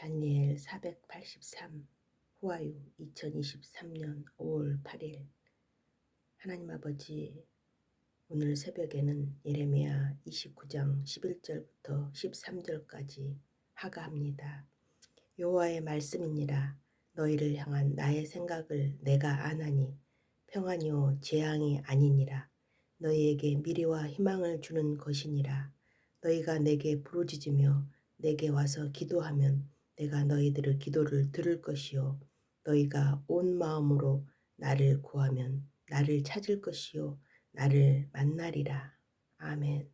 다니엘 483 후아유 2023년 5월 8일. 하나님 아버지 오늘 새벽에는 예레미야 29장 11절부터 13절까지 하가합니다. 여호와의 말씀이니라. 너희를 향한 나의 생각을 내가 아나니 평안이요 재앙이 아니니라. 너희에게 미래와 희망을 주는 것이니라. 너희가 내게 부르짖으며 내게 와서 기도하면 내가 너희들의 기도를 들을 것이요 너희가 온 마음으로 나를 구하면 나를 찾을 것이요 나를 만나리라. 아멘.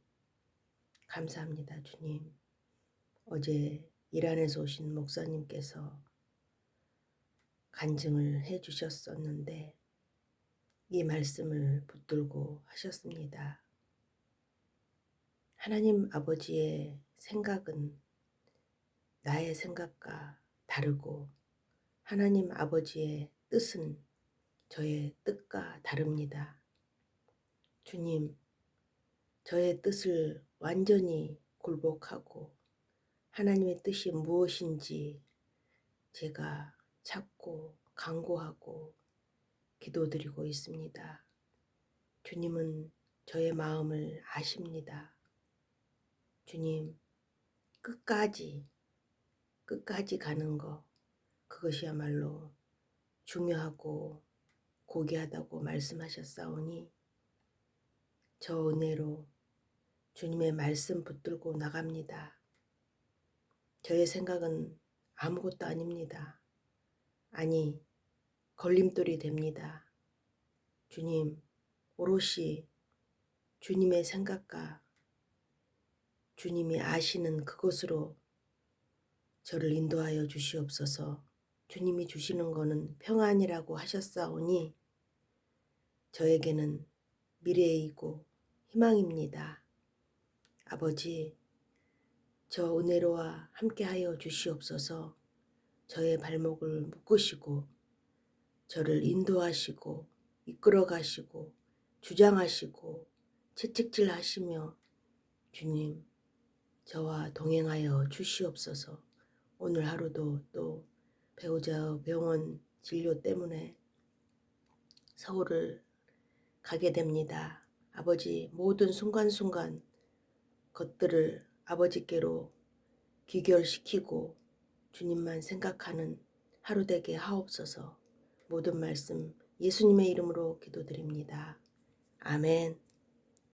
감사합니다, 주님. 어제 이란에서 오신 목사님께서 간증을 해 주셨었는데 이 말씀을 붙들고 하셨습니다. 하나님 아버지의 생각은 나의 생각과 다르고 하나님 아버지의 뜻은 저의 뜻과 다릅니다. 주님, 저의 뜻을 완전히 굴복하고 하나님의 뜻이 무엇인지 제가 찾고 간구하고 기도드리고 있습니다. 주님은 저의 마음을 아십니다. 주님, 끝까지, 끝까지 가는 거, 그것이야말로 중요하고 고귀하다고 말씀하셨사오니, 저 은혜로 주님의 말씀 붙들고 나갑니다. 저의 생각은 아무것도 아닙니다. 아니, 걸림돌이 됩니다. 주님, 오롯이 주님의 생각과 주님이 아시는 그곳으로 저를 인도하여 주시옵소서. 주님이 주시는 것은 평안이라고 하셨사오니 저에게는 미래이고 희망입니다. 아버지, 저 은혜로와 함께하여 주시옵소서. 저의 발목을 묶으시고 저를 인도하시고 이끌어 가시고 주장하시고 채찍질 하시며 주님 저와 동행하여 주시옵소서. 오늘 하루도 또 배우자 병원 진료 때문에 서울을 가게 됩니다. 아버지 모든 순간순간 것들을 아버지께로 귀결시키고 주님만 생각하는 하루 되게 하옵소서 모든 말씀 예수님의 이름으로 기도드립니다. 아멘.